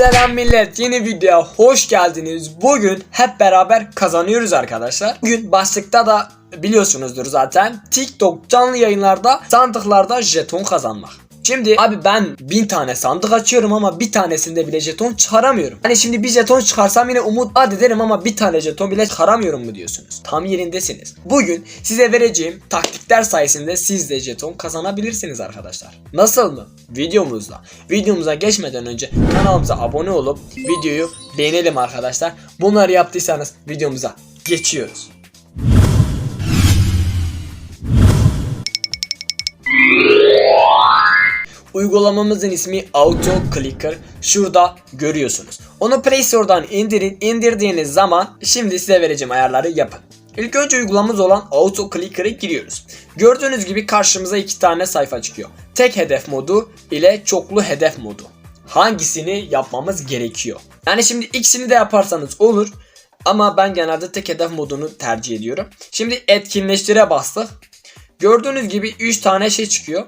Selam millet yeni videoya hoş geldiniz. Bugün hep beraber kazanıyoruz arkadaşlar. Bugün başlıkta da biliyorsunuzdur zaten TikTok canlı yayınlarda sandıklarda jeton kazanmak. Şimdi abi ben bin tane sandık açıyorum ama bir tanesinde bile jeton çıkaramıyorum. Hani şimdi bir jeton çıkarsam yine umut ad ederim ama bir tane jeton bile çıkaramıyorum mu diyorsunuz? Tam yerindesiniz. Bugün size vereceğim taktikler sayesinde siz de jeton kazanabilirsiniz arkadaşlar. Nasıl mı? Videomuzla. Videomuza geçmeden önce kanalımıza abone olup videoyu beğenelim arkadaşlar. Bunları yaptıysanız videomuza geçiyoruz. Uygulamamızın ismi Auto Clicker. Şurada görüyorsunuz. Onu Play Store'dan indirin. İndirdiğiniz zaman şimdi size vereceğim ayarları yapın. İlk önce uygulamamız olan Auto Clicker'a giriyoruz. Gördüğünüz gibi karşımıza iki tane sayfa çıkıyor. Tek hedef modu ile çoklu hedef modu. Hangisini yapmamız gerekiyor? Yani şimdi ikisini de yaparsanız olur. Ama ben genelde tek hedef modunu tercih ediyorum. Şimdi etkinleştire bastık. Gördüğünüz gibi 3 tane şey çıkıyor.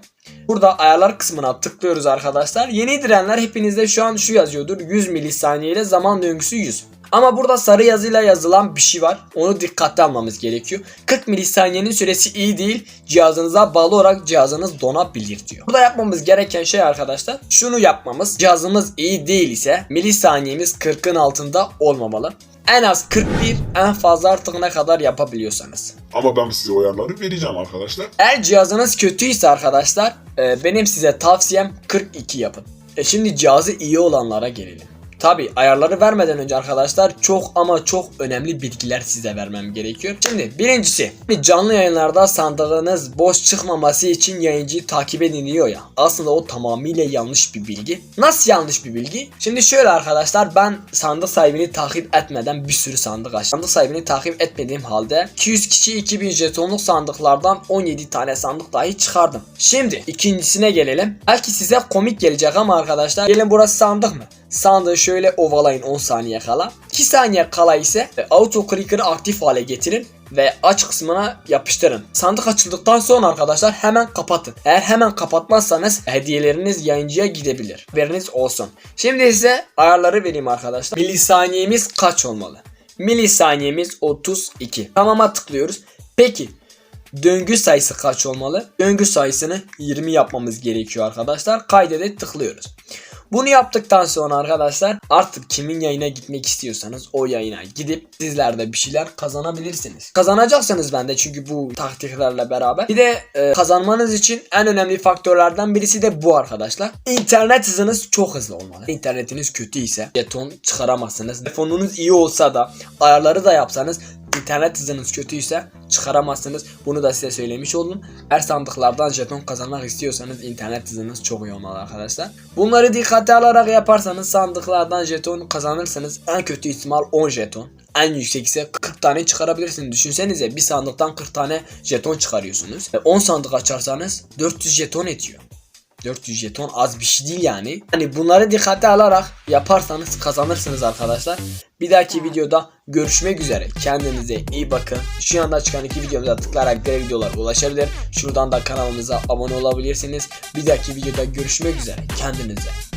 Burada ayarlar kısmına tıklıyoruz arkadaşlar. Yeni indirenler hepinizde şu an şu yazıyordur. 100 milisaniye ile zaman döngüsü 100. Ama burada sarı yazıyla yazılan bir şey var. Onu dikkate almamız gerekiyor. 40 milisaniyenin süresi iyi değil. Cihazınıza bağlı olarak cihazınız donabilir diyor. Burada yapmamız gereken şey arkadaşlar şunu yapmamız. Cihazımız iyi değil ise milisaniyemiz 40'ın altında olmamalı. En az 41 en fazla artık ne kadar yapabiliyorsanız. Ama ben size o ayarları vereceğim arkadaşlar. Eğer cihazınız kötüyse arkadaşlar e, benim size tavsiyem 42 yapın. E şimdi cihazı iyi olanlara gelelim. Tabi ayarları vermeden önce arkadaşlar çok ama çok önemli bilgiler size vermem gerekiyor. Şimdi birincisi bir canlı yayınlarda sandığınız boş çıkmaması için yayıncıyı takip edin diyor ya. Aslında o tamamıyla yanlış bir bilgi. Nasıl yanlış bir bilgi? Şimdi şöyle arkadaşlar ben sandık sahibini takip etmeden bir sürü sandık açtım. Sandık sahibini takip etmediğim halde 200 kişi 2000 jetonluk sandıklardan 17 tane sandık dahi çıkardım. Şimdi ikincisine gelelim. Belki size komik gelecek ama arkadaşlar gelin burası sandık mı? Sandığı şöyle ovalayın 10 saniye kala. 2 saniye kala ise e, auto clicker'ı aktif hale getirin ve aç kısmına yapıştırın. Sandık açıldıktan sonra arkadaşlar hemen kapatın. Eğer hemen kapatmazsanız hediyeleriniz yayıncıya gidebilir. Veriniz olsun. Şimdi size ayarları vereyim arkadaşlar. Milisaniyemiz kaç olmalı? Milisaniyemiz 32. Tamama tıklıyoruz. Peki döngü sayısı kaç olmalı? Döngü sayısını 20 yapmamız gerekiyor arkadaşlar. Kaydede tıklıyoruz. Bunu yaptıktan sonra arkadaşlar artık kimin yayına gitmek istiyorsanız o yayına gidip sizler de bir şeyler kazanabilirsiniz. Kazanacaksınız bende çünkü bu taktiklerle beraber. Bir de e, kazanmanız için en önemli faktörlerden birisi de bu arkadaşlar. İnternet hızınız çok hızlı olmalı. İnternetiniz kötü ise jeton çıkaramazsınız. Telefonunuz iyi olsa da ayarları da yapsanız İnternet hızınız kötüyse çıkaramazsınız. Bunu da size söylemiş oldum. Eğer sandıklardan jeton kazanmak istiyorsanız internet hızınız çok iyi olmalı arkadaşlar. Bunları dikkate alarak yaparsanız sandıklardan jeton kazanırsınız. En kötü ihtimal 10 jeton. En yüksek ise 40 tane çıkarabilirsiniz. Düşünsenize bir sandıktan 40 tane jeton çıkarıyorsunuz. Ve 10 sandık açarsanız 400 jeton ediyor. 400 jeton az bir şey değil yani. Hani bunları dikkate alarak yaparsanız kazanırsınız arkadaşlar. Bir dahaki videoda görüşmek üzere. Kendinize iyi bakın. Şu anda çıkan iki videomuza tıklayarak diğer videolara ulaşabilir. Şuradan da kanalımıza abone olabilirsiniz. Bir dahaki videoda görüşmek üzere. Kendinize